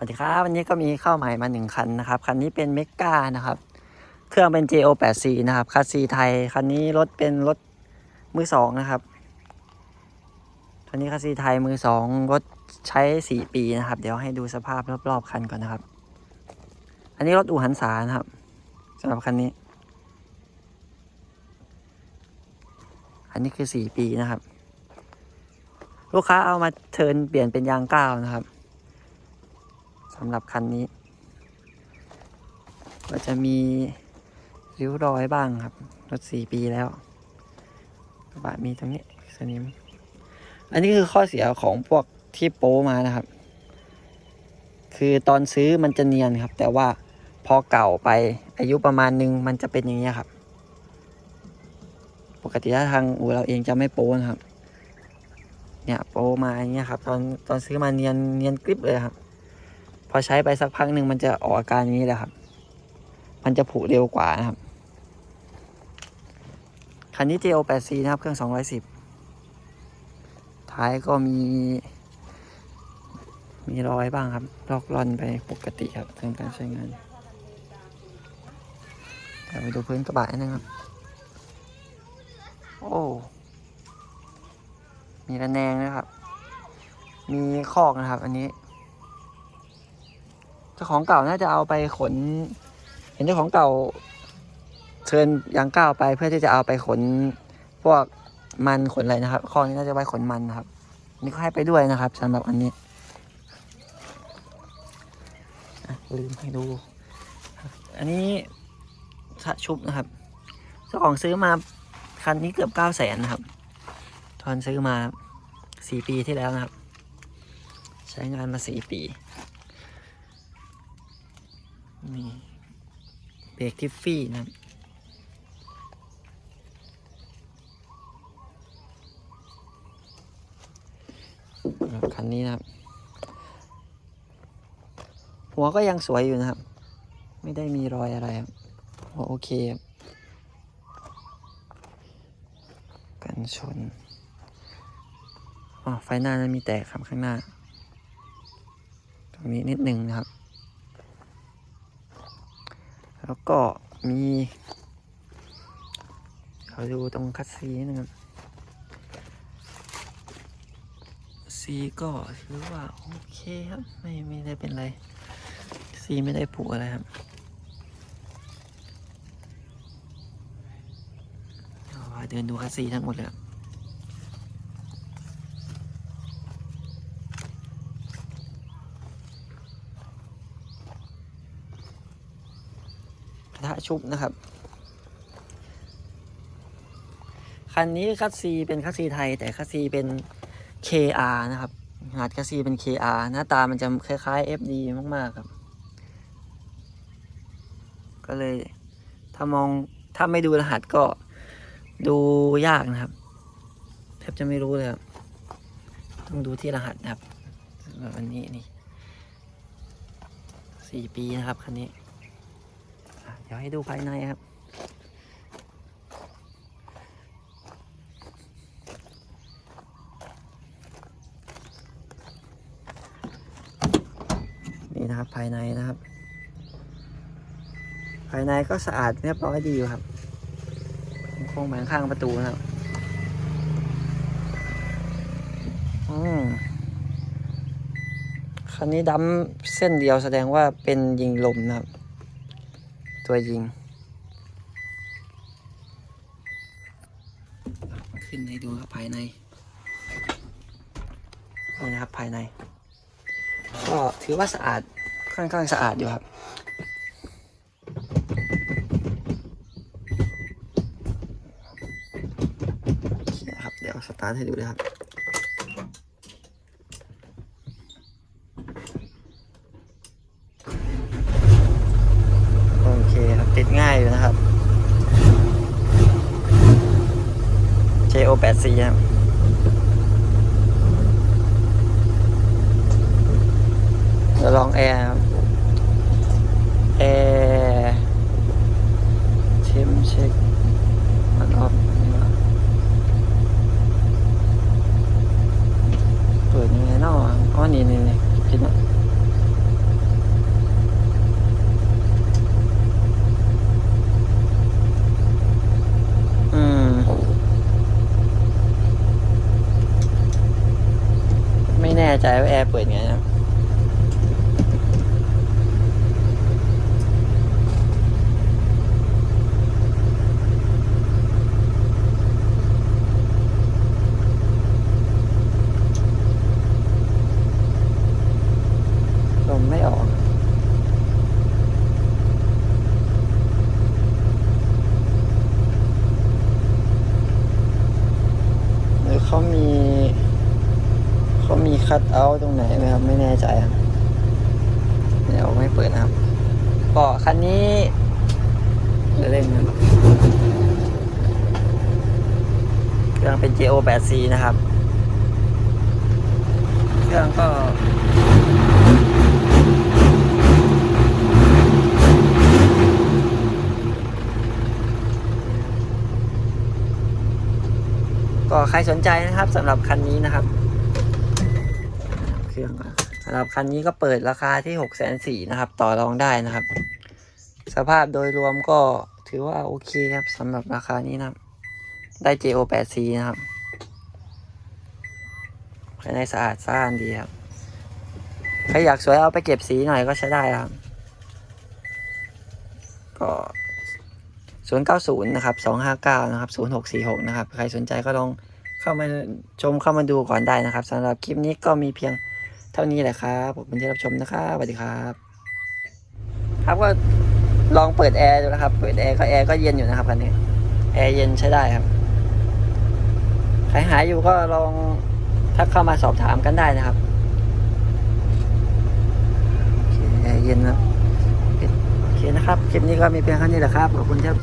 สวัสดีครับ วันนี้ก็มีเข้าใหม่มาหนึ่งคันนะครับ คันนี้เป็นเมกานะครับ เครื่องเป็น JO84 นะครับคัสซีไทย คันนี้รถเป็นรถมือสองนะครับ คันนี้คัสซีไทยมือสองรถใช้4ปีนะครับ เดี๋ยวให้ดูสภาพรอบๆคันก่อนนะครับ อันนี้รถอู่หันษานะครับสำหรับคันนี้ อันนี้คือ4ปีนะครับ ลูกค้าเอามาเทินเปลี่ยนเป็นยางก้าวนะครับ สำหรับคันนี้ ก็จะมีริ้วรอยบ้างครับ รถสี่ปีแล้วกระบะมีตรงนี้สนิม อันนี้คือข้อเสียของพวกที่โป้มานะครับ คือตอนซื้อมันจะเนียนครับ แต่ว่าพอเก่าไปอายุประมาณนึงมันจะเป็นอย่างนี้ครับ ปกติถ้าทางอู่เราเองจะไม่โป้นะครับ เนี่ยโป้มาอย่างเงี้ยครับ ตอนตอนซื้อมาเนียนเนียนกริบเลยครับ พอใช้ไปสักพักหนึ่งมันจะออกอาการอย่างนี้แหละครับ มันจะผุเร็วกว่านะครับ คันนี้ JO84 นะครับ เครื่อง 210 ท้ายก็มี มีรอยบ้างครับ ลอกล่อนไปปกติครับทางการใช้งานเดี๋ยวไปดูพื้นกระบะนิดนึงครับ โอ้ มีระแนงนะครับ มีคอกนะครับ อันนี้ เจ้าของเก่าน่าจะเอาไปขน เห็นเจ้าของเก่า เชิญยางก้าวไปเพื่อที่จะเอาไปขน พวกมันขนอะไรนะครับข้อนี้น่าจะไว้ขนมันนะครับ นี่ก็ให้ไปด้วยนะครับสำหรับอันนี้ลืมให้ดู อันนี้สะชุบนะครับเจ้าของซื้อมาคันนี้เกือบเก้าแสนนะครับตอนซื้อมาสี่ปีที่แล้วนะครับ ใช้งานมาสี่ปี นี่เบรกทิฟฟี่นะครับคันนี้นะครับ หัวก็ยังสวยอยู่นะครับ ไม่ได้มีรอยอะไรครับหัวโอเคครับกันชนอ๋อไฟหน้านั้นมีแตกครับข้างหน้า ตรงนี้นิดหนึ่งนะครับ แล้วก็มีเราดูตรงคัสซีนะครับซีก็ถือว่าโอเคครับ ไม่ไม่ได้เป็นไร ซีไม่ได้ผุอะไรครับเอามาเดินดูคัสซีทั้งหมดเลยครับกระทะ ชุบนะครับ คันนี้คัสซีเป็นคัสซีไทย แต่คัสซีเป็น KR นะครับรหัสคัสซีเป็น KR หน้าตามันจะคล้ายๆ FD มากๆครับ ก็เลยถ้ามองถ้าไม่ดูรหัสก็ดูยากนะครับแทบจะไม่รู้เลยครับ ต้องดูที่รหัสนะครับแบบอันนี้นี่สี่ปีนะครับคันนี้ ดี๋ยวให้ดูภายในครับ นี่นะครับภายในนะครับ ภายในก็สะอาดเรียบร้อยดีอยู่ครับโค้งแผงข้างประตูนะครับอืมคันนี้ดำเส้นเดียวแสดงว่าเป็นยิงลมนะครับ ตัวยิง ขึ้นให้ดูครับภายในนี่นะครับภายใน ก็ถือว่าสะอาดค่อนข้างสะอาดอยู่ครับนะครับ เดี๋ยวสตาร์ทให้ดูเลยครับ โอเคครับ ติดง่าย อยู่นะครับ JO84 ครับเดี๋ยวลองแอร์แอร์เทมเช็ค ใจว่าแอร์เปิดไงนะ คัตเอาตรงไหนไหมครับ ไม่แน่ใจครับเดี๋ยวไม่เปิดนะครับ ก็คันนี้เดี๋ยวเร่งนะเครื่องเป็น JO 8 C นะครับ เครื่องก็ก็ใครสนใจนะครับสำหรับคันนี้นะครับ เครื่องสำหรับคันนี้ก็เปิดราคาที่หกแสนสี่นะครับ ต่อรองได้นะครับ สภาพโดยรวมก็ถือว่าโอเคครับสำหรับราคานี้นะครับ ได้ JO 8 C นะครับภายในสะอาดสะอาดดีครับใครอยากสวยเอาไปเก็บสีหน่อยก็ใช้ได้ครับ ก็090นย์นะครับ259นะครับ0646นะครับ ใครสนใจก็ลองเข้ามาชมเข้ามาดูก่อนได้นะครับสำหรับคลิปนี้ก็มีเพียง ท่านี้แหละครับขอบคุณที่รับชมนะครับสวัสดีครับ ครับก็ลองเปิดแอร์ดูนะครับ เปิดแอร์ก็แอร์ก็เย็นอยู่นะครับคันนี้ แอร์เย็นใช้ได้ครับ ใครหายอยู่ก็ลองทักเข้ามาสอบถามกันได้นะครับแอร์เย็นนะโอเคนะครับ คลิปนี้ก็มีเพียงเท่านี้แหละครับ ขอบคุณครับ